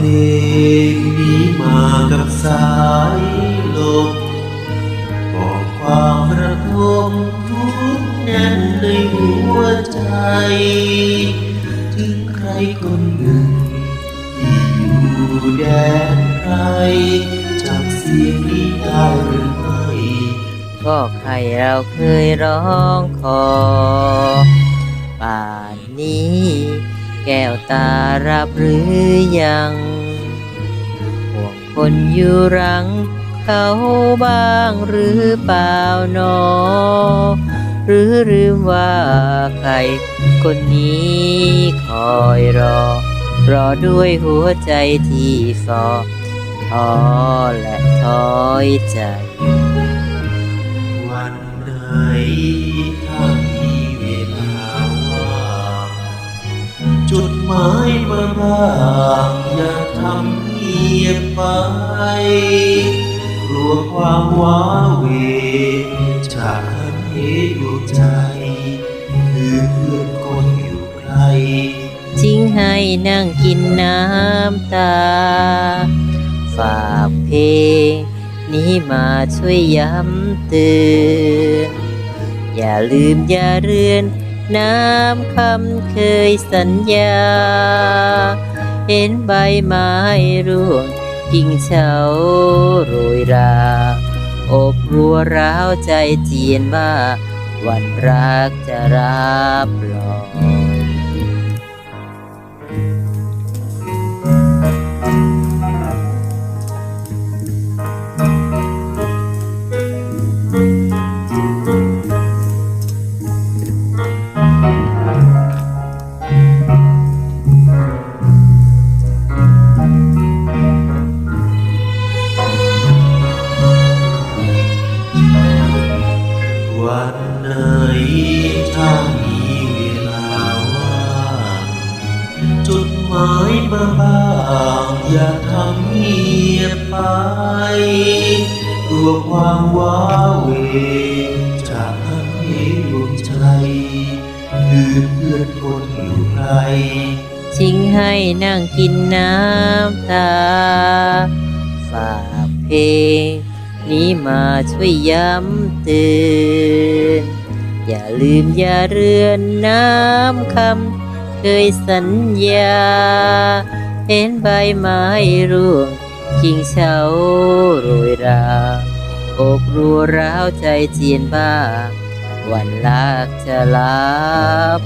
เพลงนี้มากับสายลมบอกความระทมทุกแน่นในหัวใจ ถึงใครคนหนึ่ง ที่อยู่แดนไกลจำเสียงนี้ได้หรือไม่ก็ใครเราเคยร้องขอ ป่านนี้ แก้วตารับหรือยังห่วงคนอยู่รัง เขาบ้างหรือเปล่าหนอ หรือลืมว่าใครคนนี้คอยรอ รอด้วยหัวใจที่ฟอท้อและถอยใจ วันไหนายมาบ้างอย่าทำเงียบไป กลัวความว้าเวจากคันเหดวงใจ คือเพื่อนคนอยู่ไกลทิ้งให้นั่งกินน้ำตา ฝากเพลง นี้มาช่วยย้ำเตือน อย่าลืมอย่าเรือน น้ำคำเคยสัญญา เห็นใบไม้ร่วงกิ่งเฉาโรยรา อบรัวร้าวใจเจียนว่า วันรักจะรับรอง วันไหนถ้ามีเวลาว่างจุดหมายมาบ้างอย่าทำเงียบไปกลัวความว้าเหวจากทันเหดวงใจลืมเพื่อนคนอยู่ไกลทิ้งให้นั่งกินน้ำตา ฝากเพลงนี้มาช่วยย้ำเตือน อย่าลืมอย่าเรือนน้ำคำเคยสัญญา เห็นใบไม้ร่วงกิ่งเฉาโรยราอกรัวร้าวใจเจียนบ้า วันลากจะลับ